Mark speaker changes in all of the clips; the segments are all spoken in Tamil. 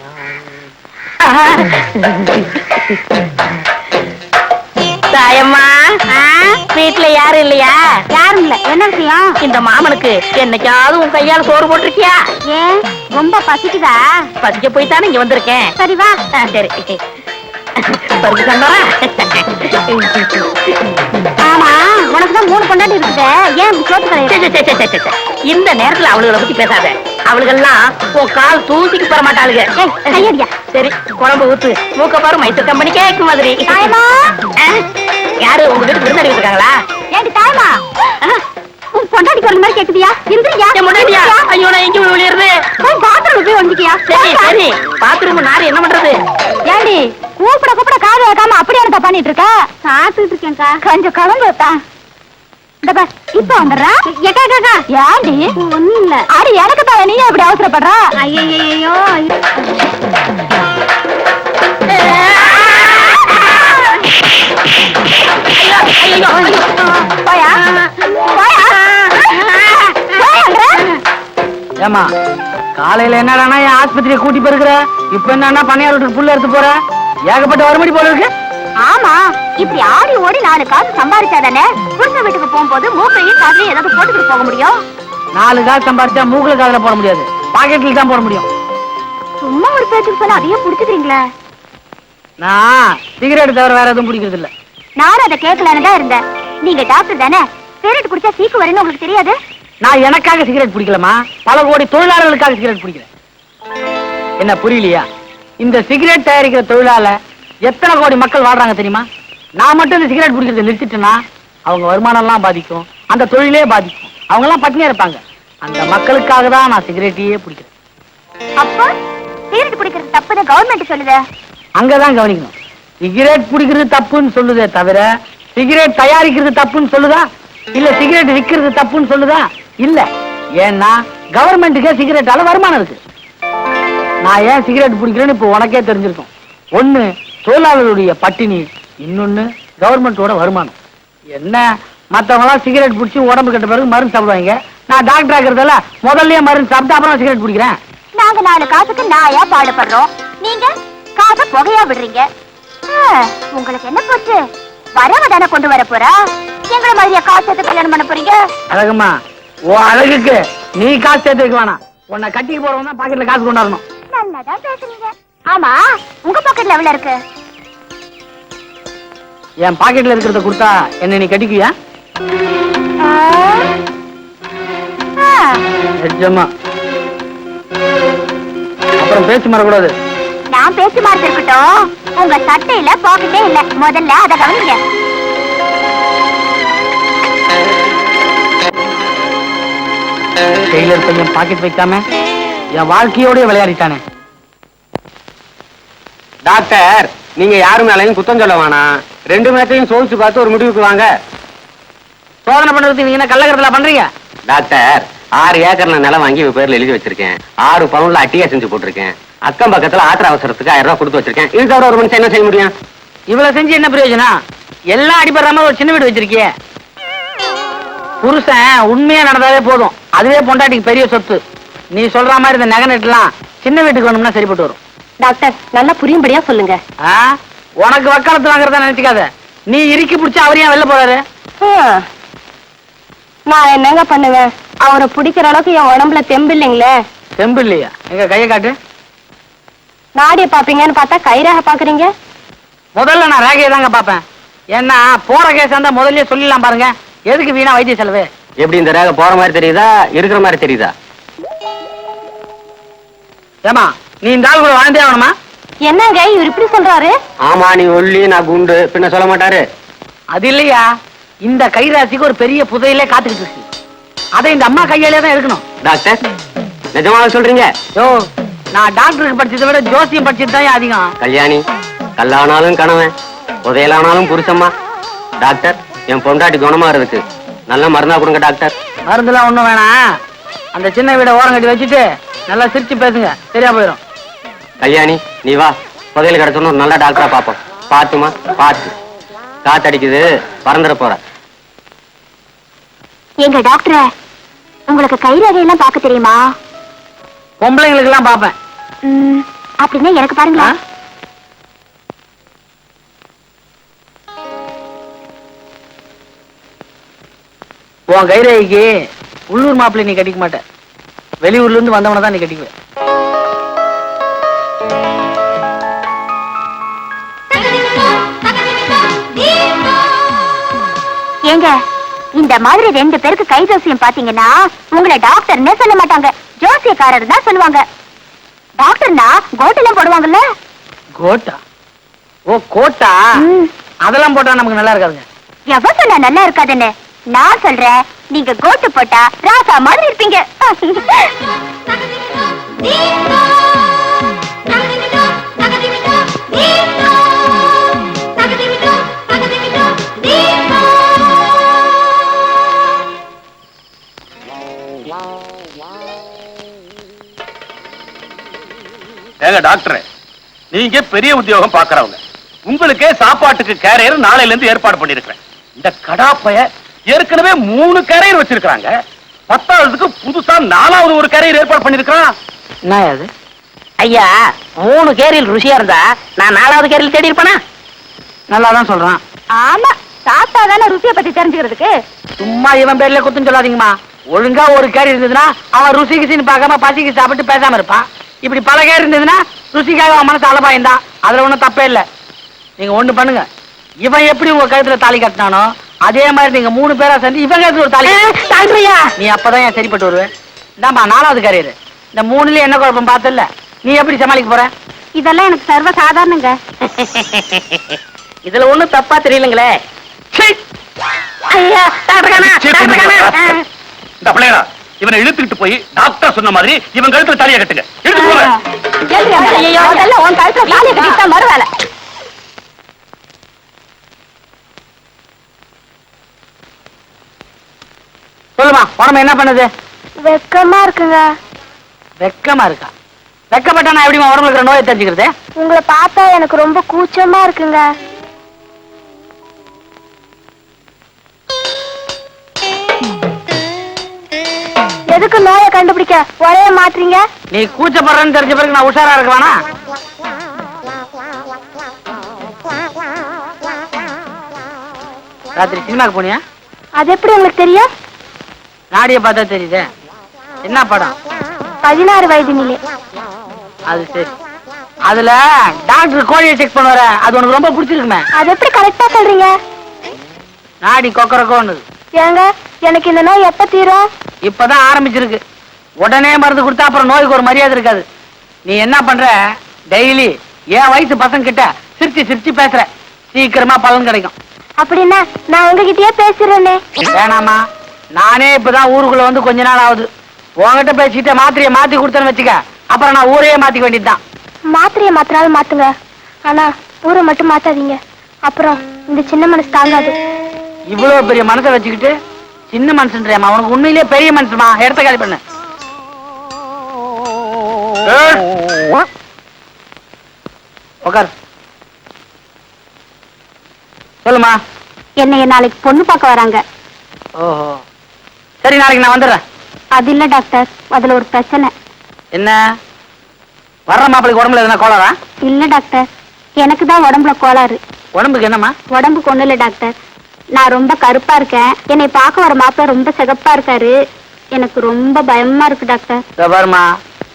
Speaker 1: தாயம்மா வீட்டுல யாரும் இல்லையா?
Speaker 2: யாரும் இல்ல. என்ன விஷயம்?
Speaker 1: இந்த மாமனுக்கு என்னைக்காவது உன் கையால சோறு போட்டிருக்கியா?
Speaker 2: ஏன்? ரொம்ப பசிக்குதா?
Speaker 1: பசிக்க போய் தானே இங்க வந்திருக்கேன்.
Speaker 2: சரி வா.
Speaker 1: ஆ, சரி. பருப்பு சண்டரா
Speaker 2: ஆமா உனக்கு தான் மூணு பொண்டாட்டி இருக்குது. ஏன் இப்படி சோத்து கிடையாது
Speaker 1: இந்த நேரத்துல அவளுகளை பத்தி பேசாத. அவளுகெல்லாம் உன் கால் தூசிக்கு பெற மாட்டாளுங்க. சரி குழம்பு ஊத்து. மூக்க பாரு மைசூர் கம்பெனி கேக்கு மாதிரி? யாரு உங்க வீட்டுக்கு விருந்தாடி இருக்காங்களா
Speaker 2: ஏண்டி தாயமா உன் பொண்டாட்டி குரல் மாதிரி கேக்குதியா? இந்திரியா
Speaker 1: என் முன்னாடியா ஐயோ நான் எங்க விளையாடுறது
Speaker 2: போய் பாத்ரூம் போய் வந்துக்கியா
Speaker 1: சரி சரி. பாத்ரூம் நாரு என்ன பண்றது?
Speaker 2: ஏண்டி கூப்பிட கூப்பிட காது வைக்காம அப்படியே பண்ணிட்டு இருக்க? சாப்பிட்டுட்டு இருக்கேன்க்கா. கொஞ்சம் கலந்து வைப்பா. இப்ப வந்துடுறா? எக்கா எக்கா ஏண்டி? ஒண்ணும் இல்ல அடி எனக்கு தான் நீ இப்படி அவசரப்படுறா? ஐயோ
Speaker 3: ஏமா காலையில என்னடானா என் ஆஸ்பத்திரியை கூட்டி போயிருக்கிற? இப்ப என்னன்னா வீட்டுக்கு புள்ள எடுத்து போற? ஏகப்பட்ட வறுமடி போல இருக்கு.
Speaker 2: ஆமா இப்படி ஆடி ஓடி நாலு காசு சம்பாதிச்சாதானே புருஷன் வீட்டுக்கு போகும்போது மூக்கையும் காதையும் ஏதாவது போட்டுக்கிட்டு போக முடியும்?
Speaker 3: நாலு காசு சம்பாரிச்சா மூக்குல காதுல போட முடியாது. பாக்கெட்ல தான் போட முடியும்.
Speaker 2: சும்மா ஒரு பேச்சுக்கு சொன்னா அதையும் புடிச்சுக்கிறீங்களே?
Speaker 3: நான் சிகரெட் தவிர வேற எதுவும் பிடிக்கிறது இல்ல.
Speaker 2: நானும் அதை கேட்கலான்னு தான் இருந்தேன். நீங்க டாக்டர் தானே? சிகரெட் குடிச்சா சீக்கு வரும்னு உங்களுக்கு தெரியாது?
Speaker 3: நான் எனக்காக சிகரெட் பிடிக்கலமா பல கோடி தொழிலாளர்களுக்காக சிகரெட் பிடிக்கிறேன் என்ன புரியலையா? இந்த சிகரெட் தயாரிக்கிற தொழிலால எத்தனை கோடி மக்கள் வாழ்றாங்க தெரியுமா? நான் மட்டும் இந்த சிகரெட் பிடிக்கிறத நிறுத்திட்டேன்னா அவங்க வருமானம் எல்லாம் பாதிக்கும் அந்த தொழிலே பாதிக்கும். அவங்க எல்லாம் பட்டினியா இருப்பாங்க. அந்த மக்களுக்காக தான் நான் சிகரெட்டையே பிடிக்கிறேன்
Speaker 2: அப்போ சிகரெட் குடிக்கிறது தப்புன்னு கவர்மெண்ட் சொல்லுது.
Speaker 3: அங்கதான் கவனிக்கணும். சிகரெட் பிடிக்கிறது தப்புன்னு சொல்லுதே தவிர சிகரெட் தயாரிக்கிறது தப்புன்னு சொல்லுதா? இல்ல சிகரெட் விக்கிறது தப்புன்னு சொல்லுதா? இல்ல. ஏன்னா கவர்மெண்ட்டுக்கே சிகரெட்டால வருமானம் இருக்கு. நான் ஏன் சிகரெட் பிடிக்கிறேன்னு இப்போ உனக்கே தெரிஞ்சிருக்கும். ஒண்ணு தொழிலாளர்களுடைய பட்டினி இன்னொன்னு கவர்மெண்டோட வருமானம். என்ன? மத்தவங்க எல்லாம் சிகரெட் பிடிச்சி உடம்பு கெட்ட பிறகு மருந்து சாப்பிடுவாங்க. நான் டாக்டர் ஆகிறதால முதல்லயே மருந்து சாப்பிட்டு அப்புறம் சிகரெட் பிடிக்கிறேன்
Speaker 2: நாங்க நாலு காசுக்கு நாயா பாடுபடுறோம். நீங்க காசை புகையா விடுறீங்க. உங்களுக்கு என்ன போச்சு? வரவ தானே கொண்டு வர போறா? எங்களை மாதிரியா காசு எடுத்து கல்யாணம் பண்ண போறீங்க?
Speaker 3: அழகுமா ஓ அழகுக்கு நீ காசு சேர்த்து வைக்க வேணாம். உன்னை கட்டிக்கு போறவன் தான் பாக்கெட்ல காசு கொண்டாடணும்.
Speaker 2: நல்லதா பேசுறீங்க ஆமா உங்க பாக்கெட்ல எவ்வளவு இருக்கு?
Speaker 3: என் பாக்கெட்ல இருக்கிறத கொடுத்தா என்ன நீ கட்டிக்குவியா நிஜமா. அப்புறம் பேச்சு மாறக்கூடாது.
Speaker 2: நான் பேச்சு மாதிரி இருக்கட்டும். உங்க சட்டையில பாக்கெட்டே இல்ல. முதல்ல அத கவனிங்க.
Speaker 3: டெய்லர் பையன் பாக்கெட் வைக்காம என் வாழ்க்கையோடய விளையாடிட்டானே.
Speaker 4: டாக்டர் நீங்க யாரு மேலையும் குத்தம் சொல்ல வேணாம். ரெண்டு மேட்டையும் சோதிச்சு பார்த்து ஒரு முடிவுக்கு வாங்க.
Speaker 3: சோதனை பண்றதுக்கு நீங்க என்ன கள்ளக்கடத்துல பண்றீங்க?
Speaker 4: டாக்டர் ஆறு ஏக்கர்ல நிலம் வாங்கி பேர்ல எழுதி வச்சிருக்கேன். ஆறு பவுன்ல அட்டியா செஞ்சு போட்டிருக்கேன். அக்கம் பக்கத்துல ஆத்திர அவசரத்துக்கு ஆயிரம் ரூபாய் கொடுத்து வச்சிருக்கேன். இது தவிர ஒரு மனுஷன் என்ன செய்ய முடியும்?
Speaker 3: இவ்வளவு செஞ்சு என்ன பிரயோஜனம்? எல்லாம் அடிபடுற மாதிரி ஒரு சின்ன வீடு வச்சிருக்கியே. புருஷன் உண்மையா நடந்தாவே போதும். அதுவே பொண்டாட்டிக்கு பெரிய சொத்து. நீ சொல்ற மாதிரி இந்த நகை நெட்டுலாம் சின்ன வீட்டுக்கு வேணும்னா சரிப்பட்டு வரும்.
Speaker 2: டாக்டர் நல்லா புரியும்படியா சொல்லுங்க.
Speaker 3: ஆ? உனக்கு வக்காலத்து வாங்குறதா நினைச்சுக்காத. நீ இறுக்கி பிடிச்சா அவர் ஏன் வெளில போறாரு?
Speaker 2: நான் என்னங்க பண்ணுவேன்? அவரை பிடிக்கிற அளவுக்கு என் உடம்புல தெம்பு இல்லைங்களே.
Speaker 3: செம்பு இல்லையா? எங்க கையை காட்டு.
Speaker 2: நாடிய பாப்பீங்கன்னு பார்த்தா கைரேக பாக்குறீங்க
Speaker 3: முதல்ல நான் ரேகையை தாங்க பார்ப்பேன். ஏன்னா போற கேஸ் இருந்தா முதல்லயே சொல்லிடலாம் பாருங்க. எதுக்கு வீணா வைத்திய செலவு?
Speaker 4: எப்படி இந்த ரேகை போற மாதிரி தெரியுதா இருக்கிற மாதிரி தெரியுதா?
Speaker 3: ஏமா நீ இந்த ஆள் கூட வாழ்ந்தே ஆகணுமா?
Speaker 2: என்னங்க இவர் இப்படி சொல்றாரு?
Speaker 4: ஆமா நீ ஒல்லி நான் குண்டு பின்ன சொல்ல மாட்டாரு.
Speaker 3: அது இல்லையா? இந்த கைராசிக்கு ஒரு பெரிய புதையிலே காத்துக்கிட்டு இருக்கு. அதை இந்த அம்மா கையாலே தான் எடுக்கணும்.
Speaker 4: டாக்டர் நிஜமாக சொல்றீங்க?
Speaker 3: யோ நான் டாக்டருக்கு படிச்சதை விட ஜோசியம் படிச்சது தான் அதிகம்?
Speaker 4: கல்யாணி கல்லானாலும் கணவன் புதையலானாலும் புருஷம்மா. டாக்டர் என் பொண்டாட்டி குணமாறதுக்கு நல்ல மருந்தா கொடுங்க டாக்டர்.
Speaker 3: மருந்துலாம் ஒண்ணும் வேணாம். அந்த சின்ன வீட ஓரம் கட்டி வச்சுட்டு நல்லா சிரிச்சு பேசுங்க. சரியா போயிடும்
Speaker 4: கல்யாணி நீ வா. புதையல் கிடைச்சோன்னு ஒரு நல்ல டாக்டரா பாப்போம் பாத்துமா? பாத்து. காத்தடிக்குது. பறந்துட போற.
Speaker 2: எங்க டாக்டர் உங்களுக்கு கைரேகை எல்லாம் பார்க்க தெரியுமா?
Speaker 3: பொம்பளைங்களுக்கு எல்லாம் பார்ப்பேன்.
Speaker 2: ம், அப்படின்னா எனக்கு? பாருங்களா.
Speaker 3: உன் கைரேகைக்கு உள்ளூர் மாப்பிள்ளை நீ கட்டிக்க மாட்ட. வெளியூர்ல இருந்து வந்தவன தான் நீ கட்டிக்குவ.
Speaker 2: ஏங்க இந்த மாதிரி ரெண்டு பேருக்கு கை ஜோசியம் பாத்தீங்கன்னா உங்களை டாக்டர்னே சொல்ல மாட்டாங்க ஜோசியக்காரர் தான் சொல்லுவாங்க டாக்டர்னா கோட்டெல்லாம் போடுவாங்கல்ல
Speaker 3: கோட்டா ஓ கோட்டா. அதெல்லாம் போட்டா நமக்கு நல்லா இருக்காதுங்க
Speaker 2: எவ சொன்னா நல்லா இருக்காதுன்னு நான் சொல்றேன் நீங்க கோட்டு போட்டா ராசா மாதிரி இருப்பீங்க
Speaker 5: ஏங்க டாக்டர். நீங்க பெரிய உத்தியோகம் பாக்குறவங்க உங்களுக்கே சாப்பாட்டுக்கு கேரியர் நாளையில இருந்து ஏற்பாடு பண்ணிருக்கிறேன் இந்த கடாப்பைய ஏற்கனவே மூணு கேரியர் வச்சிருக்காங்க பத்தாவதுக்கு புதுசா நாலாவது ஒரு கேரியர் ஏற்பாடு பண்ணிருக்கான்
Speaker 3: என்ன அது
Speaker 1: ஐயா மூணு கேரியில் ருசியா இருந்தா நான் நாலாவது கேரியில் தேடி இருப்பேனா?
Speaker 3: நல்லா தான் சொல்றான்.
Speaker 2: ஆமா சாப்பிட்டா தானே ருசியை பத்தி தெரிஞ்சுக்கிறதுக்கு?
Speaker 3: சும்மா இவன் பேர்ல குத்தம் சொல்லாதீங்கம்மா. ஒழுங்கா ஒரு கேரி இருந்ததுன்னா அவன் ருசி கிசின்னு பார்க்காம பசிக்கு சாப்பிட்டு பேசாம இருப்பான். இப்படி பல கேரி இருந்ததுன்னா ருசிக்காக அவன் மனசு அலபாயந்தா அதுல ஒண்ணும் தப்பே இல்ல. நீங்க ஒண்ணு பண்ணுங்க. இவன் எப்படி உங்க கழுத்துல தாலி கட்டினானோ அதே மாதிரி நீங்க மூணு பேரா சேர்ந்து இவன் கழுத்துல ஒரு தாலி நீ அப்பதான் என் சரிப்பட்டு வருவேன் இந்தாம்மா நாலாவது கேரியர் இந்த மூணுல என்ன குழப்பம் பார்த்தல நீ எப்படி சமாளிக்க போற?
Speaker 2: இதெல்லாம் எனக்கு சர்வ சாதாரணங்க.
Speaker 1: இதுல ஒண்ணும் தப்பா தெரியலங்களே. ஐயா டாக்டர்
Speaker 5: புண்ணியம். இந்த பிள்ளையா இவனை இழுத்துக்கிட்டு போய் டாக்டர் சொன்ன மாதிரி இவன் கழுத்துல தலையை கட்டுங்க.
Speaker 3: சொல்லுமா உடம்பு என்ன பண்ணுது?
Speaker 2: வெக்கமா இருக்குங்க.
Speaker 3: வெக்கமா இருக்கா? வெக்கப்பட்டா நான் எப்படிமா உடம்புல இருக்கிற நோயை தெரிஞ்சுக்கிறது?
Speaker 2: உங்களை பார்த்தா எனக்கு ரொம்ப கூச்சமா இருக்குங்க. கண்டுபிடிக்க ஒரே மாத்துறீங்க
Speaker 3: நீ கூச்சப்படுறன்னு தெரிஞ்ச பிறகு நான் உஷாரா இருக்க வேணா ராத்திரி சினிமாக்கு போனியா?
Speaker 2: அது எப்படி உங்களுக்கு தெரியும்?
Speaker 3: நாடிய பார்த்தா தெரியுதே. என்ன படம்?
Speaker 2: பதினாறு வயது நிலை
Speaker 3: அது சரி. அதுல டாக்டர் கோழியை செக் பண்ணுவார. அது உனக்கு ரொம்ப பிடிச்சிருக்குமே.
Speaker 2: அது எப்படி கரெக்டா சொல்றீங்க?
Speaker 3: நாடி கொக்கரக்கோன்னு.
Speaker 2: ஏங்க எனக்கு இந்த நோய் எப்ப தீரும்?
Speaker 3: இப்பதான் ஆரம்பிச்சிருக்கு. உடனே மருந்து கொடுத்தா அப்புறம் நோய்க்கு ஒரு மரியாதை இருக்காது. நீ என்ன பண்ற? டெய்லி என் வயசு பசங்க கிட்ட சிரிச்சு சிரிச்சு பேசுற. சீக்கிரமா பலன் கிடைக்கும்.
Speaker 2: அப்படின்னா நான் உங்ககிட்டயே பேசுறேனே
Speaker 3: வேணாமா நானே இப்பதான் ஊருக்குள்ள வந்து கொஞ்ச நாள் ஆகுது. உன்கிட்ட பேசிட்டு மாத்திரையை மாத்தி கொடுத்தேன்னு வச்சுக்க. அப்புறம் நான் ஊரையே மாத்திக்க வேண்டியதுதான்.
Speaker 2: மாத்திரையை மாத்தினாலும் மாத்துங்க. ஆனா ஊரை மட்டும் மாத்தாதீங்க. அப்புறம் இந்த சின்ன மனசு தாங்காது.
Speaker 3: இவ்வளவு பெரிய மனசை வச்சுக்கிட்டு சின்ன மனுஷன்றியாமா உனக்கு உண்மையிலேயே பெரிய மனுஷமா இடத்த காலி பண்ணு. உட்கார் சொல்லுமா
Speaker 2: என்னைய நாளைக்கு பொண்ணு பார்க்க வராங்க.
Speaker 3: ஓஹோ. சரி நாளைக்கு நான் வந்துடுறேன்.
Speaker 2: அது இல்ல டாக்டர். அதுல ஒரு பிரச்சனை.
Speaker 3: என்ன? வர்ற மாப்பிளைக்கு உடம்புல எதுனா கோளாரா
Speaker 2: இல்ல டாக்டர். எனக்கு தான் உடம்புல கோளாறு.
Speaker 3: உடம்புக்கு என்னம்மா?
Speaker 2: உடம்புக்கு ஒண்ணு இல்ல டாக்டர். நான் ரொம்ப கருப்பா இருக்கேன். என்னை பார்க்க வர மாப்பிள்ள ரொம்ப சிகப்பா இருக்காரு. எனக்கு ரொம்ப பயமா இருக்கு டாக்டர்.
Speaker 3: பாருமா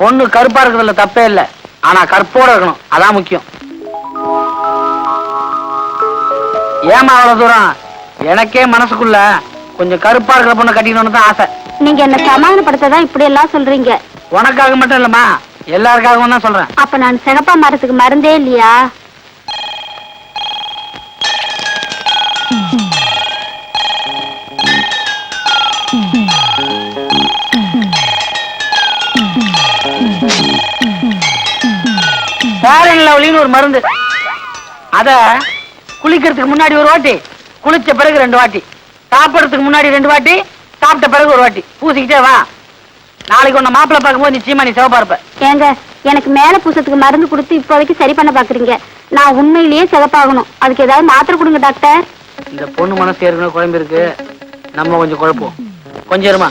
Speaker 3: பொண்ணு கருப்பா இருக்கிறதுல தப்பே இல்ல. ஆனா கற்போட இருக்கணும். அதான் முக்கியம். ஏமா அவ்வளவு தூரம்? எனக்கே மனசுக்குள்ள கொஞ்சம் கருப்பா இருக்கிற பொண்ணை கட்டிக்கணும்னு தான் ஆசை.
Speaker 2: நீங்க என்ன சமாதானப்படுத்த தான் இப்படி எல்லாம் சொல்றீங்க.
Speaker 3: உனக்காக மட்டும் இல்லம்மா. எல்லாருக்காகவும் தான் சொல்றேன்.
Speaker 2: அப்ப நான் சிகப்பா மரத்துக்கு மருந்தே இல்லையா?
Speaker 3: ஃபேரன் லவ்லின்னு ஒரு மருந்து. அத குளிக்கிறதுக்கு முன்னாடி ஒரு வாட்டி குளிச்ச பிறகு ரெண்டு வாட்டி சாப்பிடறதுக்கு முன்னாடி ரெண்டு வாட்டி சாப்பிட்ட பிறகு ஒரு வாட்டி. பூசிக்கிட்டே வா. நாளைக்கு உன்னை மாப்பிள்ளை பார்க்கும்போது நிச்சயமா நீ சிவப்பா இருப்ப.
Speaker 2: ஏங்க எனக்கு மேல பூசத்துக்கு மருந்து கொடுத்து இப்போதைக்கு சரி பண்ண பாக்குறீங்க. நான் உண்மையிலேயே சிகப்பாகணும் அதுக்கு ஏதாவது மாத்திரை கொடுங்க டாக்டர்.
Speaker 3: இந்த பொண்ணு மனசு ஏற்கனவே குழம்பு இருக்கு நம்ம கொஞ்சம் குழப்போம் கொஞ்சம் இருமா.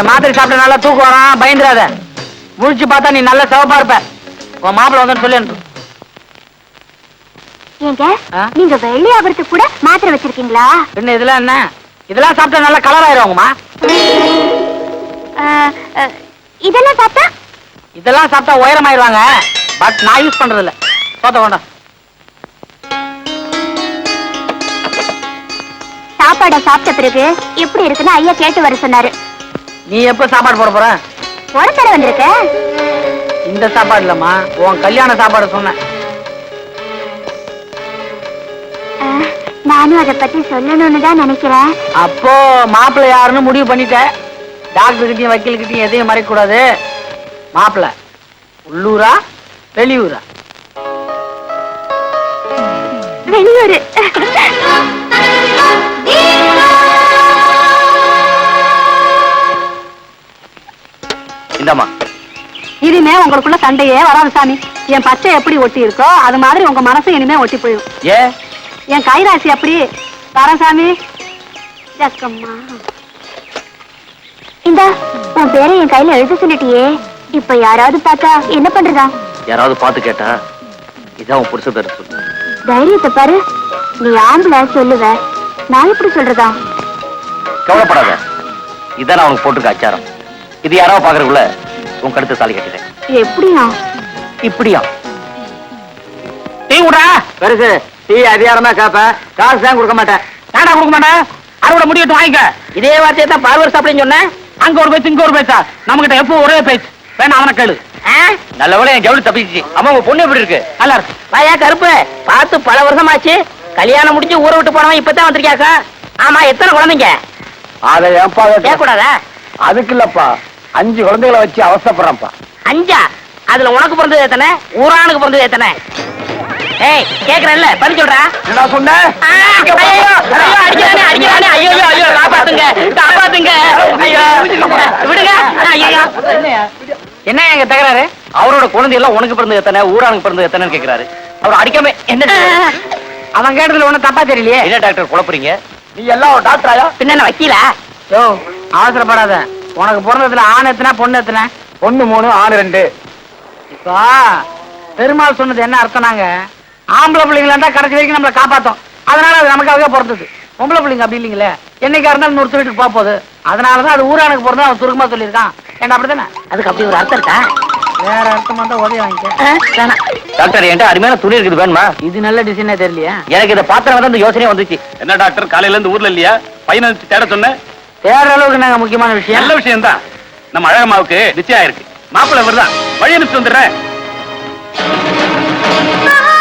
Speaker 3: இந்த மாத்திரை சாப்பிட்ட நல்லா தூக்கம் வரான் பயந்துடாத. முழிச்சு பார்த்தா நீ நல்ல சிவப்பா இருப்ப. உன் மாப்பிள்ள வந்து சொல்லி
Speaker 2: ஏங்க? நீங்க வெள்ளி ஆபரத்துக்கு கூட மாத்திரை வச்சிருக்கீங்களா?
Speaker 3: பின்ன இதெல்லாம் என்ன? இதெல்லாம் சாப்பிட்டா நல்லா கலர் ஆயிருவாங்கம்மா.
Speaker 2: இதெல்லாம் சாப்பிட்டா?
Speaker 3: இதெல்லாம் சாப்பிட்டா உயரமாயிருவாங்க. பட் நான் யூஸ் பண்றது இல்ல சோத்த வேண்டாம்
Speaker 2: சாப்பாடை சாப்பிட்ட பிறகு எப்படி இருக்குன்னு ஐயா கேட்டு வர சொன்னாரு.
Speaker 3: நீ எப்ப சாப்பாடு போட போற?
Speaker 2: தடவை வந்திருக்க.
Speaker 3: இந்த சாப்பாடு இல்லம்மா. உன் கல்யாண சாப்பாடு சொன்னேன்.
Speaker 2: நானும் அதை பத்தி சொல்லணும்னு தான் நினைக்கிறேன்.
Speaker 3: அப்போ மாப்பிள்ளை யாருன்னு முடிவு பண்ணிட்ட டாக்டர் கிட்டயும் வக்கீல் கிட்டயும் எதையும் மறைக்க கூடாது மாப்பிள்ளை உள்ளூரா வெளியூரா?
Speaker 2: வெளியூரு.
Speaker 5: இந்தாம்மா.
Speaker 6: இனிமே உங்களுக்குள்ள சண்டையே வராது சாமி. என் பச்சை எப்படி ஒட்டி இருக்கோ அது மாதிரி உங்க மனசு இனிமே ஒட்டி போயிடும்.
Speaker 5: ஏ?
Speaker 6: என் கைராசி அப்படி வரேன் சாமி.
Speaker 2: ஜக்கம்மா இந்தா உன் பேரை என் கையில எழுத சொல்லிட்டியே. இப்ப யாராவது பார்த்தா என்ன பண்றதா?
Speaker 5: யாராவது பார்த்து கேட்டா இதான் உன் புருஷ பேர் சொல்லு.
Speaker 2: தைரியத்தை பாரு. நீ ஆம்பளை சொல்லுவ. நான் எப்படி சொல்றதா?
Speaker 5: கவலைப்படாத. இதான் நான் உனக்கு அச்சாரம். இது யாராவது பாக்குறதுக்குள்ள உன் கழுத்து தாலி கட்டிட்டேன்.
Speaker 2: எப்படியா?
Speaker 5: இப்படியா?
Speaker 3: டீ விடுறா
Speaker 4: பெருசு டீ அதிகாரமா கேப்ப. காசு தான் கொடுக்க மாட்டேன்.
Speaker 3: ஏடா கொடுக்க மாட்டேன்? அறுவடை முடிவிட்டு வாங்கிக்க.
Speaker 1: இதே வார்த்தையை தான் பார்வர் சாப்பிடுன்னு சொன்னேன்.
Speaker 3: அங்க ஒரு பேச்சு இங்க ஒரு பேச்சா? நம்ம கிட்ட எப்போ ஒரே பேச்சு? வேணா அவனை கேளு.
Speaker 1: ஆ?
Speaker 5: நல்லவேளை என் ஜவுளி தப்பிச்சு அம்மா உங்க பொண்ணு எப்படி இருக்கு?
Speaker 3: நல்லா இருக்கு.
Speaker 1: வாயா கருப்பு. பார்த்து பல வருஷமாச்சு. கல்யாணம் முடிஞ்சு ஊரை விட்டு போனவன் இப்பதான் வந்திருக்கியாக்கா ஆமா எத்தனை குழந்தைங்க?
Speaker 5: அதை ஏன்பா
Speaker 1: கேட்கக்கூடாதா?
Speaker 5: அதுக்கு இல்லப்பா. அஞ்சு குழந்தைகளை வச்சு அவசப்படுறேன்ப்பா
Speaker 1: அஞ்சா? அதுல உனக்கு பிறந்தது எத்தனை? ஊரானுக்கு பிறந்தது எத்தனை? ஏய் கேக்குறேன்ல பதில் சொல்றா.
Speaker 5: என்ன சொன்ன?
Speaker 1: ஐயோ, ஐயோ, அடிக்கிறானே, அடிக்கிறானே, ஐயோ, ஐயோ, ஐயோ, காப்பாத்துங்க, காப்பாத்துங்க, ஐயோ, விடுங்க, ஐயோ.
Speaker 3: என்ன எங்க தகராறு?
Speaker 5: அவரோட குழந்தை எல்லாம் உனக்கு பிறந்தது எத்தனை? ஊரானுக்கு பிறந்தது எத்தனைன்னு கேக்குறாரு. அவர் அடிக்காம என்ன?
Speaker 3: அவன் கேட்டதுல ஒண்ணும் தப்பா தெரியலையே.
Speaker 5: என்ன டாக்டர் குழப்புறீங்க? நீ எல்லாம் ஒரு டாக்டராயா?
Speaker 1: பின்ன வக்கீலா?
Speaker 3: யோ அவசரப்படாத. உனக்கு பிறந்ததுல ஆண் எத்தனை பொண்ணு எத்தனை?
Speaker 5: ஒண்ணு மூணு ஆறு ரெண்டு.
Speaker 3: இப்போ பெருமாள் சொன்னது என்ன அர்த்தம்னாங்க ஆம்பளை பிள்ளைங்களா இருந்தா கடைசி வரைக்கும் நம்மளை காப்பாத்தும். அதனால அது நமக்காகவே பிறந்தது. பொம்பளை பிள்ளைங்க அப்படி இல்லைங்களே? என்னைக்கா இருந்தாலும் நூறு வீட்டுக்கு போக போகுது. அதனாலதான் அது ஊரானுக்கு பிறந்தா அவன் சுருக்கமா சொல்லியிருக்கான். ஏன்னா அப்படித்தானே
Speaker 1: அதுக்கு அப்படி ஒரு அர்த்தம் இருக்கா?
Speaker 3: வேற அர்த்தமா தான் உதவி வாங்கிக்க.
Speaker 5: டாக்டர் என்கிட்ட அருமையான துணி இருக்குது வேணுமா?
Speaker 3: இது நல்ல டிசைனே தெரியலையா?
Speaker 5: எனக்கு இதை பாத்திரம் வந்து இந்த யோசனையே வந்துச்சு. என்ன டாக்டர் காலையில இருந்து ஊர்ல இல்லையா? பையனை தேட சொன்ன
Speaker 3: தேடுற அளவுக்கு நாங்க முக்கியமான விஷயம்?
Speaker 5: நல்ல விஷயம் தான் நம்ம அழகமாவுக்கு நிச்சயம் இருக்கு மாப்பிள்ளை வருதான் வழி அனுப்பிச்சு வந்துடுறேன்.